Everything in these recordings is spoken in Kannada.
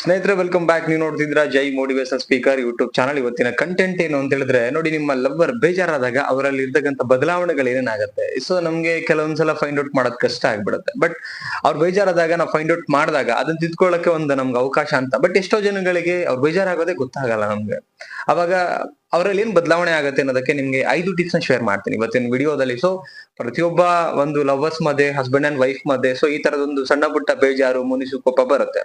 ಸ್ನೇಹಿತರೆ ವೆಲ್ಕಮ್ ಬ್ಯಾಕ್ ನೀವು ನೋಡ್ತಿದ್ರ Jai motivation speaker YouTube channel ಇವತ್ತಿನ ಕಂಟೆಂಟ್ ಏನು ಅಂತ ಹೇಳಿದ್ರೆ, ನೋಡಿ ನಿಮ್ಮ ಲವ್ವರ್ ಬೇಜಾರಾದಾಗ ಅವರಲ್ಲಿ ಇರ್ತಕ್ಕಂಥ ಬದಲಾವಣೆಗಳು ಏನೇನಾಗುತ್ತೆ. ಸೊ ನಮ್ಗೆ ಕೆಲವೊಂದ್ಸಲ ಫೈಂಡ್ ಔಟ್ ಮಾಡೋದ್ ಕಷ್ಟ ಆಗ್ಬಿಡುತ್ತೆ. ಬಟ್ ಅವ್ರು ಬೇಜಾರಾದಾಗ ನಾವು ಫೈಂಡ್ ಔಟ್ ಮಾಡಿದಾಗ ಅದನ್ನ ತಿದ್ಕೊಳ್ಳಕ್ಕೆ ಒಂದು ನಮ್ಗೆ ಅವಕಾಶ ಅಂತ. ಬಟ್ ಎಷ್ಟೋ ಜನಗಳಿಗೆ ಅವ್ರು ಬೇಜಾರಾಗೋದೇ ಗೊತ್ತಾಗಲ್ಲ ನಮ್ಗೆ. ಅವಾಗ ಅವರಲ್ಲಿ ಏನ್ ಬದಲಾವಣೆ ಆಗುತ್ತೆ ಅನ್ನೋದಕ್ಕೆ ನಿಮ್ಗೆ ಐದು ಟಿಪ್ಸ್ನ ಶೇರ್ ಮಾಡ್ತೀನಿ ಇವತ್ತಿನ ವಿಡಿಯೋದಲ್ಲಿ ಸೊ ಪ್ರತಿಯೊಬ್ಬ ಒಂದು ಲವರ್ಸ್ ಮಧ್ಯೆ ಹಸ್ಬೆಂಡ್ ಅಂಡ್ ವೈಫ್ ಮಧ್ಯೆ ಸೊ ಈ ತರದೊಂದು ಸಣ್ಣ ಪುಟ್ಟ ಬೇಜಾರು, ಮುನಿಸು, ಕೋಪ ಬರುತ್ತೆ.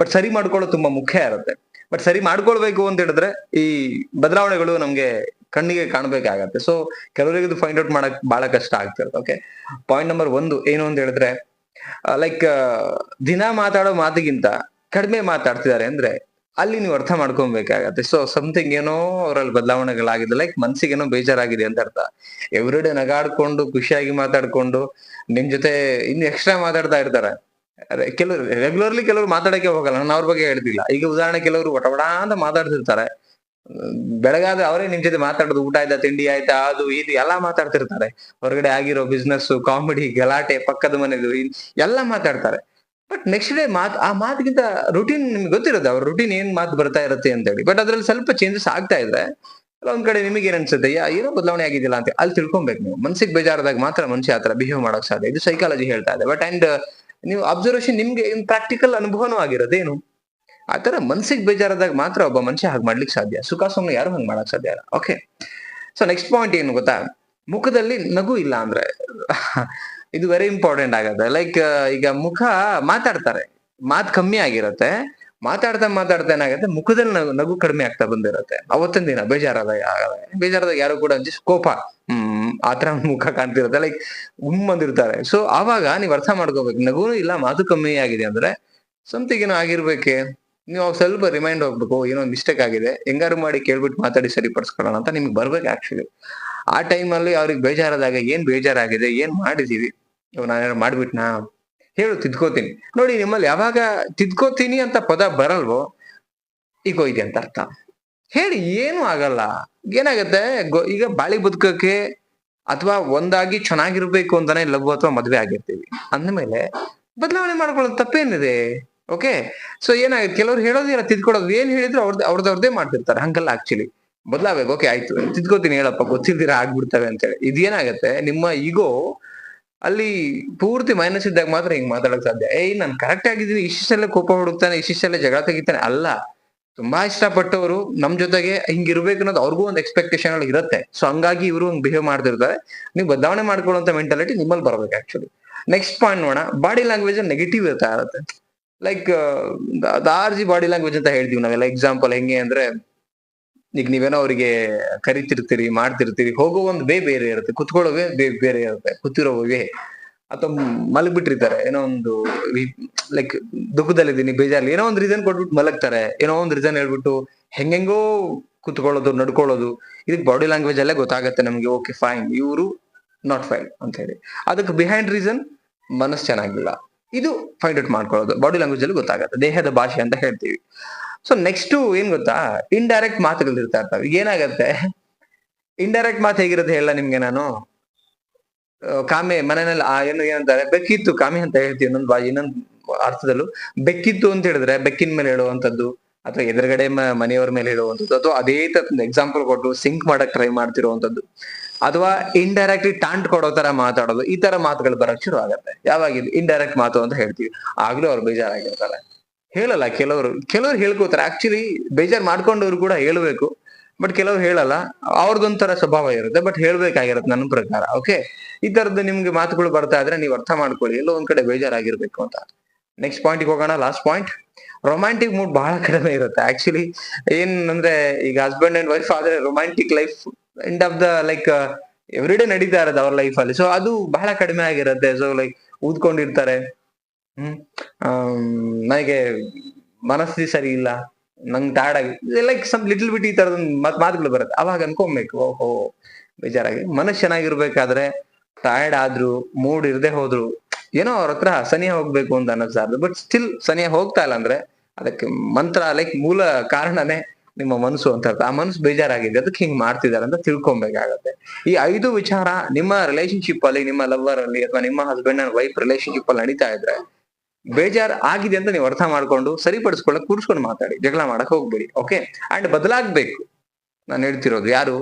ಬಟ್ ಸರಿ ಮಾಡ್ಕೊಳ್ಳೋದು ತುಂಬಾ ಮುಖ್ಯ ಇರುತ್ತೆ. ಬಟ್ ಸರಿ ಮಾಡ್ಕೊಳ್ಬೇಕು ಅಂತ ಹೇಳಿದ್ರೆ ಈ ಬದಲಾವಣೆಗಳು ನಮ್ಗೆ ಕಣ್ಣಿಗೆ ಕಾಣ್ಬೇಕಾಗತ್ತೆ. ಸೊ ಕೆಲವರಿಗೆ ಇದು ಫೈಂಡ್ ಔಟ್ ಮಾಡಕ್ ಬಹಳ ಕಷ್ಟ ಆಗ್ತಿರುತ್ತೆ ಓಕೆ ಪಾಯಿಂಟ್ ನಂಬರ್ ಒಂದು ಏನು ಅಂತ ಹೇಳಿದ್ರೆ ಲೈಕ್ ದಿನ ಮಾತಾಡೋ ಮಾತಿಗಿಂತ ಕಡಿಮೆ ಮಾತಾಡ್ತಿದ್ದಾರೆ ಅಂದ್ರೆ ಅಲ್ಲಿ ನೀವು ಅರ್ಥ ಮಾಡ್ಕೊಬೇಕಾಗತ್ತೆ. ಸೊ ಸಮಥಿಂಗ್ ಏನೋ ಅವರಲ್ಲಿ ಬದಲಾವಣೆಗಳಾಗಿದೆ. ಲೈಕ್ ಮನ್ಸಿಗೆ ಏನೋ ಬೇಜಾರಾಗಿದೆ ಅಂತ ಅರ್ಥ. ಎವ್ರಿಡೇ ನಗಾಡ್ಕೊಂಡು, ಖುಷಿಯಾಗಿ ಮಾತಾಡ್ಕೊಂಡು, ನಿಮ್ ಜೊತೆ ಇನ್ನು ಎಕ್ಸ್ಟ್ರಾ ಮಾತಾಡ್ತಾ ಇರ್ತಾರೆ. ಅದೇ ಕೆಲವರು ರೆಗ್ಯುಲರ್ಲಿ ಕೆಲವರು ಮಾತಾಡಕ್ಕೆ ಹೋಗಲ್ಲ. ನಾನು ಅವ್ರ ಬಗ್ಗೆ ಹೇಳ್ತಿಲ್ಲ. ಈಗ ಉದಾಹರಣೆ ಕೆಲವರು ಒಟವಡ ಅಂತ ಮಾತಾಡ್ತಿರ್ತಾರೆ. ಬೆಳಗಾದ್ರೆ ಅವರೇ ನಿಮ್ ಜೊತೆ ಮಾತಾಡೋದು. ಊಟ ಆಯ್ತಾ, ತಿಂಡಿ ಆಯ್ತಾ, ಅದು, ಇದು ಎಲ್ಲಾ ಮಾತಾಡ್ತಿರ್ತಾರೆ. ಹೊರಗಡೆ ಆಗಿರೋ ಬಿಸ್ನೆಸ್ ಕಾಮಿಡಿ ಗಲಾಟೆ, ಪಕ್ಕದ ಮನೆದು ಎಲ್ಲಾ ಮಾತಾಡ್ತಾರೆ. ಬಟ್ ನೆಕ್ಸ್ಟ್ ಡೇ ಮಾತ್, ಆ ಮಾತಿಗಿಂತ ರುಟೀನ್ ನಿಮ್ಗೆ ಗೊತ್ತಿರೋದು, ಅವ್ರ ರುಟೀನ್ ಏನ್ ಮಾತು ಬರ್ತಾ ಇರುತ್ತೆ ಅಂತ ಹೇಳಿ ಬಟ್ ಅದ್ರಲ್ಲಿ ಸ್ವಲ್ಪ ಚೇಂಜಸ್ ಆಗ್ತಾ ಇದ್ರೆ ಒಂದ್ ಕಡೆ ನಿಮಗೆ ಏನ್ ಅನ್ಸುತ್ತೆ? ಏನೋ ಬದಲಾವಣೆ ಆಗಿದಿಲ್ಲ ಅಂತ ಅಲ್ಲಿ ತಿಳ್ಕೊಬೇಕು ನೀವು. ಮನ್ಸಿಗೆ ಬೇಜಾರದಾಗ ಮಾತ್ರ ಮನುಷ್ಯ ಆತರ ಬಿಹೇವ್ ಮಾಡಕ್ ಸಾಧ್ಯ. ಇದು ಸೈಕಾಲಜಿ ಹೇಳ್ತಾ ಇದೆ. ಬಟ್ ಅಂಡ್ ನೀವು ಅಬ್ಸರ್ವೇಷನ್ ನಿಮ್ಗೆ ಪ್ರಾಕ್ಟಿಕಲ್ ಅನುಭವನೂ ಏನು ಆತರ ಮನ್ಸಿಗೆ ಬೇಜಾರಾದಾಗ ಮಾತ್ರ ಒಬ್ಬ ಮನುಷ್ಯ ಹಾಗೆ ಮಾಡ್ಲಿಕ್ಕೆ ಸಾಧ್ಯ. ಸುಖ ಸುಮ್ಮನೆ ಯಾರು ಹಂಗ್ ಮಾಡಕ್ ಸಾಧ್ಯ ಓಕೆ ಸೊ ನೆಕ್ಸ್ಟ್ ಪಾಯಿಂಟ್ ಏನು ಗೊತ್ತಾ? ಮುಖದಲ್ಲಿ ನಗು ಇಲ್ಲ ಅಂದ್ರೆ ಇದು ವೆರಿ ಇಂಪಾರ್ಟೆಂಟ್ ಆಗತ್ತೆ. ಲೈಕ್ ಈಗ ಮುಖ ಮಾತಾಡ್ತಾರೆ. ಮಾತ್ ಕಮ್ಮಿ ಆಗಿರತ್ತೆ. ಮಾತಾಡ್ತಾ ಮಾತಾಡ್ತಾ ಏನಾಗುತ್ತೆ? ಮುಖದಲ್ಲಿ ನಗು ನಗು ಕಡಿಮೆ ಆಗ್ತಾ ಬಂದಿರತ್ತೆ. ಅವತ್ತಿನ ದಿನ ಬೇಜಾರಾದಾಗ ಬೇಜಾರಾದಾಗ ಯಾರು ಕೂಡ ಕೋಪ. ಹ್ಮ್ ಆತರ ಮುಖ ಕಾಣ್ತಿರುತ್ತೆ. ಲೈಕ್ ಉಮ್ ಬಂದಿರ್ತಾರೆ. ಸೊ ಆವಾಗ ನೀವ್ ಅರ್ಥ ಮಾಡ್ಕೋಬೇಕು. ನಗುನು ಇಲ್ಲ, ಮಾತು ಕಮ್ಮಿ ಆಗಿದೆ ಅಂದ್ರೆ ಸಮಥಿಂಗ್ ಏನೋ ಆಗಿರ್ಬೇಕೆ. ನೀವು ಸ್ವಲ್ಪ ರಿಮೈಂಡ್ ಹೋಗ್ಬೇಕು ಏನೋ ಮಿಸ್ಟೇಕ್ ಆಗಿದೆ. ಹೆಂಗಾರು ಮಾಡಿ ಕೇಳ್ಬಿಟ್ಟು ಮಾತಾಡಿ ಸರಿಪಡಿಸ್ಕೊಳ್ಳೋಣ ಅಂತ ನಿಮ್ಗೆ ಬರ್ಬೇಕು ಆಕ್ಚುಲಿ ಆ ಟೈಮಲ್ಲಿ ಅವ್ರಿಗೆ ಬೇಜಾರಾದಾಗ ಏನ್ ಬೇಜಾರಾಗಿದೆ, ಏನ್ ಮಾಡಿದೀವಿ? ನಾನು ಮಾಡ್ಬಿಟ್ನಾ? ಹೇಳು, ತಿದ್ಕೋತೀನಿ. ನೋಡಿ, ನಿಮ್ಮಲ್ಲಿ ಯಾವಾಗ ತಿದ್ಕೋತೀನಿ ಅಂತ ಪದ ಬರಲ್ವೋ, ಈಗ ಹೋಯ್ತಿ ಅಂತ ಅರ್ಥ. ಹೇಳಿ, ಏನು ಆಗಲ್ಲ. ಏನಾಗತ್ತೆ? ಈಗ ಬಾಳಿ ಬದುಕಕ್ಕೆ ಅಥವಾ ಒಂದಾಗಿ ಚೆನ್ನಾಗಿರ್ಬೇಕು ಅಂತಾನೆ ಲಘು ಅಥವಾ ಮದ್ವೆ ಆಗಿರ್ತೀವಿ. ಅಂದಮೇಲೆ ಬದಲಾವಣೆ ಮಾಡ್ಕೊಳ್ಳೋದು ತಪ್ಪೇನಿದೆ. ಓಕೆ? ಸೊ ಏನಾಗುತ್ತೆ? ಕೆಲವ್ರು ಹೇಳೋದಿಲ್ಲ ತಿದ್ಕೊಡೋದು ಏನ್ ಹೇಳಿದ್ರು ಅವ್ರದ್ದು ಅವ್ರದವ್ರದೇ ಮಾಡ್ತಿರ್ತಾರೆ. ಹಂಗಲ್ಲ ಆಕ್ಚುಲಿ ಬದಲಾಗಬೇಕು ಓಕೆ, ಆಯ್ತು. ತಿದ್ಕೋತೀನಿ, ಹೇಳಪ್ಪ. ಗೊತ್ತಿಲ್ದಿರ ಆಗ್ಬಿಡ್ತವೆ ಅಂತೇಳಿ. ಇದೇನಾಗತ್ತೆ? ನಿಮ್ಮ ಈಗೋ ಅಲ್ಲಿ ಪೂರ್ತಿ ಮೈನಸ್ ಇದ್ದಾಗ ಮಾತ್ರ ಹಿಂಗ್ ಮಾತಾಡಕ್ ಸಾಧ್ಯ. ಏಯ್ ನಾನು ಕರೆಕ್ಟ್ ಆಗಿದ್ದೀನಿ. ಇಷ್ಟಿಷ್ಟಲ್ಲೇ ಕೋಪ ಹುಡುಕ್ತಾನೆ ಇಷ್ಟಿಷ್ಟಲ್ಲೇ ಜಗಳ ತೆಗಿತಾನೆ. ಅಲ್ಲ, ತುಂಬಾ ಇಷ್ಟಪಟ್ಟವರು ನಮ್ ಜೊತೆಗೆ ಹಿಂಗಿರ್ಬೇಕು ಅನ್ನೋದು ಅವ್ರಿಗೂ ಒಂದು ಎಕ್ಸ್ಪೆಕ್ಟೇಷನ್ ಇರುತ್ತೆ. ಸೊ ಹಂಗಾಗಿ ಇವರು ಹಂಗ್ ಬಿಹೇವ್ ಮಾಡ್ತಿರ್ತಾರೆ. ನೀವು ಬದಲಾವಣೆ ಮಾಡ್ಕೊಳ್ಳುವಂತ ಮೆಂಟಾಲಿಟಿ ನಿಮ್ಮಲ್ಲಿ ಬರ್ಬೇಕು ಆಕ್ಚುಲಿ ನೆಕ್ಸ್ಟ್ ಪಾಯಿಂಟ್ ನೋಡೋಣ. ಬಾಡಿ ಲ್ಯಾಂಗ್ವೇಜ್ ನೆಗೆಟಿವ್ ಇರ್ತಾ ಇರುತ್ತೆ. ಲೈಕ್ ದಾರ್ಜಿ ಬಾಡಿ ಲ್ಯಾಂಗ್ವೇಜ್ ಅಂತ ಹೇಳ್ತೀವಿ ನಾವೆಲ್ಲ. ಎಕ್ಸಾಂಪಲ್ ಹೆಂಗೆ ಅಂದ್ರೆ ಈಗ ನೀವೇನೋ ಅವರಿಗೆ ಕರಿತಿರ್ತೀರಿ, ಮಾಡ್ತಿರ್ತೀರಿ ಹೋಗೋ ಒಂದು ಬೇ ಬೇರೆ ಇರುತ್ತೆ. ಕುತ್ಕೊಳ್ಳೋ ವೇ ಬೇ- ಬೇರೆ ಇರುತ್ತೆ. ಕೂತಿರೋ ಅಥವಾ ಮಲಗ್ಬಿಟ್ಟಿರ್ತಾರೆ. ಏನೋ ಒಂದು ಲೈಕ್ ದುಃಖದಲ್ಲಿದ್ದೀನಿ, ಬೇಜಾರಲ್ಲಿ ಏನೋ ಒಂದು ರೀಸನ್ ಕೊಟ್ಬಿಟ್ಟು ಮಲಗ್ತಾರೆ. ಏನೋ ಒಂದು ರೀಸನ್ ಹೇಳ್ಬಿಟ್ಟು ಹೆಂಗೆಂಗೋ ಕುತ್ಕೊಳ್ಳೋದು, ನಡ್ಕೊಳ್ಳೋದು. ಇದಕ್ಕೆ ಬಾಡಿ ಲ್ಯಾಂಗ್ವೇಜ್ ಅಲ್ಲೇ ಗೊತ್ತಾಗತ್ತೆ ನಮ್ಗೆ. ಓಕೆ ಫೈನ್ ಇವರು ನಾಟ್ ಫೈನ್ ಅಂತ ಹೇಳಿ. ಅದಕ್ಕೆ ಬಿಹೈಂಡ್ ರೀಸನ್ ಮನಸ್ಸು ಚೆನ್ನಾಗಿಲ್ಲ. ಇದು ಫೈಂಡ್ ಔಟ್ ಮಾಡ್ಕೊಳ್ಳೋದು. ಬಾಡಿ ಲ್ಯಾಂಗ್ವೇಜ್ ಅಲ್ಲಿ ಗೊತ್ತಾಗತ್ತೆ. ದೇಹದ ಭಾಷೆ ಅಂತ ಹೇಳ್ತೀವಿ. ಸೊ ನೆಕ್ಸ್ಟ್ ಏನ್ ಗೊತ್ತಾ? ಇಂಡೈರೆಕ್ಟ್ ಮಾತುಗಳು ಇರ್ತಾ ಇರ್ತಾವೆ. ಏನಾಗತ್ತೆ? ಇಂಡೈರೆಕ್ಟ್ ಮಾತು ಹೇಗಿರುತ್ತೆ ಹೇಳ ನಿಮ್ಗೆ ನಾನು? ಕಾಮೆ, ಮನೆಯಲ್ಲಿ, ಆ, ಏನು ಏನಂತಾರೆ ಬೆಕ್ಕಿತ್ತು, ಕಾಮೆ ಅಂತ ಹೇಳ್ತೀವಿ ಇನ್ನೊಂದು ಇನ್ನೊಂದು ಅರ್ಥದಲ್ಲೂ. ಬೆಕ್ಕಿತ್ತು ಅಂತ ಹೇಳಿದ್ರೆ ಬೆಕ್ಕಿನ ಮೇಲೆ ಹೇಳುವಂತದ್ದು ಅಥವಾ ಎದುರುಗಡೆ ಮನೆಯವ್ರ ಮೇಲೆ ಹೇಳುವಂಥದ್ದು, ಅಥವಾ ಅದೇ ತರ ಎಕ್ಸಾಂಪಲ್ ಕೊಟ್ಟು ಸಿಂಕ್ ಮಾಡಕ್ ಟ್ರೈ ಮಾಡ್ತಿರುವಂತದ್ದು ಅಥವಾ ಇಂಡೈರೆಕ್ಟ್ಲಿ ಟಾಂಟ್ ಕೊಡೋ ತರ ಮಾತಾಡೋದು, ಈ ತರ ಮಾತುಗಳು ಬರಕ್ ಶುರು ಆಗತ್ತೆ. ಯಾವಾಗ ಇದು? ಇಂಡೈರೆಕ್ಟ್ ಮಾತು ಅಂತ ಹೇಳ್ತೀವಿ. ಆಗ್ಲೂ ಅವ್ರು ಬೇಜಾರಾಗಿರ್ತಾರೆ. ಹೇಳಲ್ಲ, ಕೆಲವರು ಕೆಲವರು ಹೇಳ್ಕೋತಾರೆ. ಆಕ್ಚುಲಿ ಬೇಜಾರ್ ಮಾಡ್ಕೊಂಡವ್ರು ಕೂಡ ಹೇಳ್ಬೇಕು ಬಟ್ ಕೆಲವ್ರು ಹೇಳಲ್ಲ. ಅವ್ರದ್ದೊಂಥರ ಸ್ವಭಾವ ಇರುತ್ತೆ ಬಟ್ ಹೇಳ್ಬೇಕಾಗಿರುತ್ತೆ ನನ್ನ ಪ್ರಕಾರ ಓಕೆ ಈ ತರದ್ದು ನಿಮ್ಗೆ ಮಾತುಗಳು ಬರ್ತಾ ಇದ್ರೆ ನೀವು ಅರ್ಥ ಮಾಡ್ಕೊಳ್ಳಿ, ಎಲ್ಲೋ ಒಂದ್ ಕಡೆ ಬೇಜಾರಾಗಿರ್ಬೇಕು ಅಂತ. ನೆಕ್ಸ್ಟ್ ಪಾಯಿಂಟ್ ಹೋಗೋಣ ಲಾಸ್ಟ್ ಪಾಯಿಂಟ್ ರೊಮ್ಯಾಂಟಿಕ್ ಮೂಡ್ ಬಹಳ ಕಡಿಮೆ ಇರುತ್ತೆ. ಆಕ್ಚುಲಿ ಏನ್ ಅಂದ್ರೆ, ಈಗ ಹಸ್ಬೆಂಡ್ ಅಂಡ್ ವೈಫ್ ಆದ್ರೆ romantic life end of the like every day ನಡೀತಾ ಇರೋದು ಅವ್ರ ಲೈಫ್ ಅಲ್ಲಿ. ಸೊ ಅದು ಬಹಳ ಕಡಿಮೆ ಆಗಿರುತ್ತೆ. ಸೊ ಲೈಕ್ ಊದ್ಕೊಂಡಿರ್ತಾರೆ. ಹ್ಮ್. ಆ ನನಗೆ ಮನಸ್ಥಿತಿ ಸರಿ ಇಲ್ಲ. ನಂಗೆ ಟಾರ್ಡ್ ಆಗಿ ಲೈಕ್ ಸಮ್ ಲಿಟಲ್ ಬಿಟ್ ಈ ತರದ ಮತ್, ಮಾತುಗಳು ಬರುತ್ತೆ. ಅವಾಗ ಅನ್ಕೊಬೇಕು, ಓಹೋ ಬೇಜಾರಾಗಿ ಮನಸ್ಸು ಚೆನ್ನಾಗಿರ್ಬೇಕಾದ್ರೆ ಟಯರ್ಡ್ ಆದ್ರು ಮೂಡ್ ಇರದೆ ಹೋದ್ರು, ಏನೋ ಅವ್ರ ಹತ್ರ ಸನಿಹ ಹೋಗ್ಬೇಕು ಅಂತ ಅನ್ನಿಸ್ತಾರ್ದು ಬಟ್ ಸ್ಟಿಲ್ ಸನಿಹ ಹೋಗ್ತಾ ಇಲ್ಲ ಅಂದ್ರೆ ಅದಕ್ಕೆ ಮಂತ್ರ ಲೈಕ್ ಮೂಲ ಕಾರಣನೇ ನಿಮ್ಮ ಮನಸ್ಸು ಅಂತ ಅರ್ಥ. ಆ ಮನಸ್ಸು ಬೇಜಾರಾಗಿದೆ. ಅದಕ್ಕೆ ಹಿಂಗ್ ಮಾಡ್ತಿದ್ದಾರೆ ಅಂತ ತಿಳ್ಕೊಬೇಕಾಗತ್ತೆ. ಈ ಐದು ವಿಚಾರ ನಿಮ್ಮ ರಿಲೇಶನ್ಶಿಪ್ ಅಲ್ಲಿ, ನಿಮ್ಮ ಲವರ್ ಅಲ್ಲಿ, ಅಥವಾ ನಿಮ್ಮ ಹಸ್ಬೆಂಡ್ ಅಂಡ್ ವೈಫ್ ರಿಲೇಶನ್ಶಿಪ್ ಅಲ್ಲಿ ನಡೀತಾ ಇದ್ರೆ ಬೇಜಾರ್ ಆಗಿದೆ ಅಂತ ನೀವು ಅರ್ಥ ಮಾಡ್ಕೊಂಡು ಸರಿಪಡಿಸ್ಕೊಳ್ಳಕ್ ಕೂರ್ಸ್ಕೊಂಡು ಮಾತಾಡಿ, ಜಗಳ ಮಾಡಕ್ ಹೋಗ್ಬೇಡಿ ಓಕೆ ಅಂಡ್ ಬದಲಾಗ್ಬೇಕು. ನಾನು ಹೇಳ್ತಿರೋದು ಯಾರು?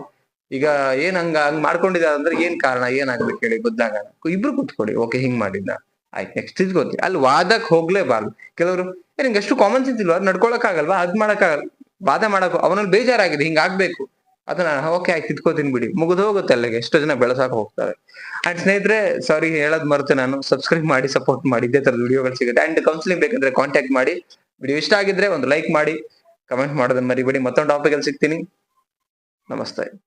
ಈಗ ಏನ್ ಹಂಗ ಹಂಗ್ ಮಾಡ್ಕೊಂಡಿದ್ದಾರೆ ಅಂದ್ರೆ ಏನ್ ಕಾರಣ, ಏನಾಗ್ಬೇಕು ಹೇಳಿ ಬದಲಾಗೋಣ ಇಬ್ರು ಕೂತ್ಕೊಳ್ಳಿ ಓಕೆ ಹಿಂಗ್ ಮಾಡಿದ್ದ ಆಯ್ತು ನೆಕ್ಸ್ಟ್ ಇದ್ಕೋತಿ ಅಲ್ಲಿ ವಾದಕ್ ಹೋಗ್ಲೇಬಾರ್ದು. ಕೆಲವರು ನಿಂಗೆ ಅಷ್ಟು ಕಾಮನ್ ಸೆನ್ಸ್ ಇಲ್ವಾ? ನಡ್ಕೊಳಕ್ ಆಗಲ್ವಾ ಅದ್ ಮಾಡಕ್ಕಾಗಲ್ಲ. ವಾದ ಮಾಡಕ್ ಅವನಲ್ಲಿ ಬೇಜಾರಾಗಿದೆ, ಹಿಂಗ್ ಆಗ್ಬೇಕು. ಅದನ್ನ ಓಕೆ ಆಯ್ತು ಇದ್ಕೋತೀನಿ ಬಿಡಿ. ಮುಗಿದು ಹೋಗುತ್ತೆ ಅಲ್ಲಿಗೆ. ಎಷ್ಟೋ ಜನ ಬೆಳೆಸಕ್ ಹೋಗ್ತಾರೆ. ಅಂಡ್ ಸ್ನೇಹಿತರೆ ಸಾರಿ ಹೇಳೋದ್ ಮರ್ತೆ ನಾನು. ಸಬ್ಸ್ಕ್ರೈಬ್ ಮಾಡಿ ಸಪೋರ್ಟ್ ಮಾಡಿ. ಇದೇ ತರದ ವಿಡಿಯೋಗಳು ಸಿಗುತ್ತೆ. ಅಂಡ್ ಕೌನ್ಸಿಲಿಂಗ್ ಬೇಕಂದ್ರೆ ಕಾಂಟ್ಯಾಕ್ಟ್ ಮಾಡಿ. ವಿಡಿಯೋ ಇಷ್ಟ ಆಗಿದ್ರೆ ಒಂದು ಲೈಕ್ ಮಾಡಿ. ಕಮೆಂಟ್ ಮಾಡೋದನ್ನ ಮರಿಬೇಡಿ. ಮತ್ತೊಂದು ಟಾಪಿಕ್ ಅಲ್ಲಿ ಸಿಗ್ತೀನಿ. ನಮಸ್ತೆ.